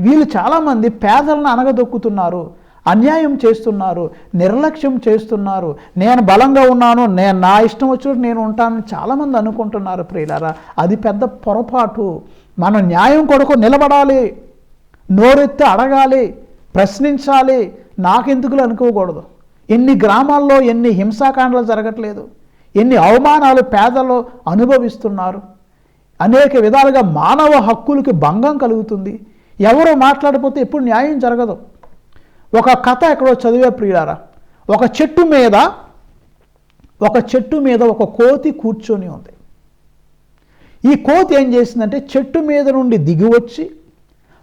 వీళ్ళు చాలామంది పేదలను అనగదొక్కుతున్నారు అన్యాయం చేస్తున్నారు నిర్లక్ష్యం చేస్తున్నారు. నేను బలంగా ఉన్నాను నేను నా ఇష్టం వచ్చినట్టు నేను ఉంటానని చాలామంది అనుకుంటున్నారు ప్రియులారా. అది పెద్ద పొరపాటు. మనం న్యాయం కొరకు నిలబడాలి నోరెత్తి అడగాలి ప్రశ్నించాలి. నాకెందుకులు అనుకోకూడదు. ఎన్ని గ్రామాల్లో ఎన్ని హింసాకాండలు జరగట్లేదు. ఎన్ని అవమానాలు పేదలు అనుభవిస్తున్నారు. అనేక విధాలుగా మానవ హక్కులకి భంగం కలుగుతుంది. ఎవరో మాట్లాడిపోతే ఎప్పుడు న్యాయం జరగదు. ఒక కథ ఎక్కడో చదివే ప్రియులారా ఒక చెట్టు మీద ఒక చెట్టు మీద ఒక కోతి కూర్చొని ఉంది. ఈ కోతి ఏం చేసిందంటే చెట్టు మీద నుండి దిగి వచ్చి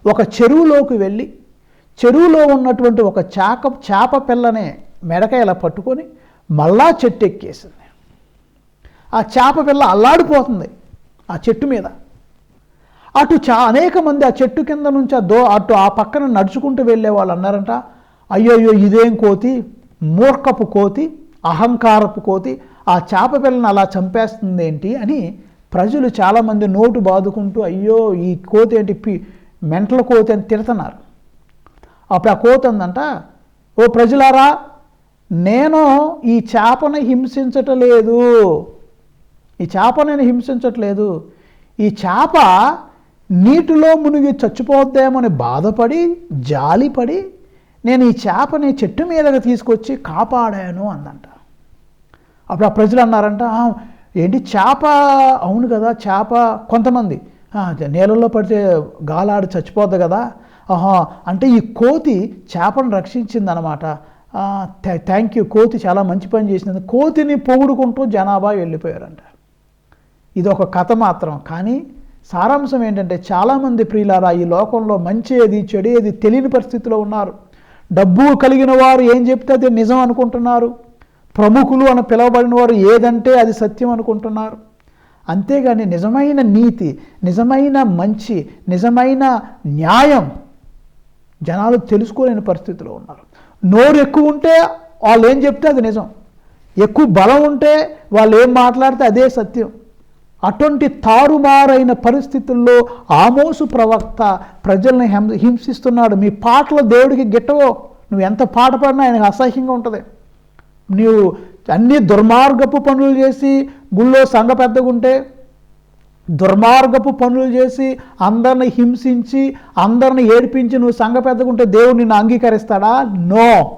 ఒక చెరువులోకి వెళ్ళి చెరువులో ఉన్నటువంటి ఒక చాక చేప పిల్లనే ఇలా పట్టుకొని మళ్ళా చెట్టు ఎక్కేసింది. ఆ చేప పిల్ల అల్లాడిపోతుంది ఆ చెట్టు మీద. అటు చా అనేక మంది ఆ చెట్టు కింద నుంచి ఆ దో అటు ఆ పక్కన నడుచుకుంటూ వెళ్ళే వాళ్ళు అన్నారంట అయ్యోయ్యో ఇదేం కోతి? మూర్ఖపు కోతి అహంకారపు కోతి ఆ చేప పిల్లని అలా చంపేస్తుంది ఏంటి అని ప్రజలు చాలామంది నోటు బాదుకుంటూ అయ్యో ఈ కోతి ఏంటి? పి మెంటల కోతి అని తిడుతున్నారు. అప్పుడు ఆ కోతి అందంట ఓ ప్రజలారా నేను ఈ చేపను హింసించటలేదు. ఈ చేప నేను హింసించట్లేదు. ఈ చేప నీటిలో మునిగి చచ్చిపోద్దామని బాధపడి జాలిపడి నేను ఈ చేపని చెట్టు మీదకి తీసుకొచ్చి కాపాడాను అందంట. అప్పుడు ఆ ప్రజలు అన్నారంట ఏంటి చేప? అవును కదా చేప కొంతమంది. నీళ్ళల్లో పడితే గాలాడి చచ్చిపోద్ది కదా. ఆహా అంటే ఈ కోతి చేపను రక్షించిందనమాట థ్యాంక్ యూ. కోతి చాలా మంచి పని చేసింది. కోతిని పొగుడుకుంటూ జనాభా వెళ్ళిపోయారంట. ఇది ఒక కథ మాత్రం. కానీ సారాంశం ఏంటంటే చాలామంది ప్రియులారా ఈ లోకంలో మంచి ఏది చెడు ఏది తెలియని పరిస్థితిలో ఉన్నారు. డబ్బు కలిగిన వారు ఏం చెప్తే అది నిజం అనుకుంటున్నారు. ప్రముఖులు అని పిలువబడిన వారు ఏదంటే అది సత్యం అనుకుంటున్నారు. అంతేగాని నిజమైన నీతి నిజమైన మంచి నిజమైన న్యాయం జనాలు తెలుసుకోలేని పరిస్థితిలో ఉన్నారు. నోరు ఎక్కువ ఉంటే వాళ్ళు ఏం చెప్తే అది నిజం. ఎక్కువ బలం ఉంటే వాళ్ళు ఏం మాట్లాడితే అదే సత్యం. అటువంటి తారుమారైన పరిస్థితుల్లో ఆమోసు ప్రవక్త ప్రజల్ని హిం హింసిస్తున్నాడు. మీ పాటలు దేవుడికి గిట్టవో. నువ్వు ఎంత పాట పాడినా ఆయనకు అసహ్యంగా ఉంటుంది. నీవు అన్ని దుర్మార్గపు పనులు చేసి గుళ్ళో సంఘ పెద్దగుంటే దుర్మార్గపు పనులు చేసి అందరిని హింసించి అందరిని ఏడిపించి నువ్వు సంఘ పెద్దగుంటే దేవుడు నిన్ను అంగీకరిస్తాడా? నో.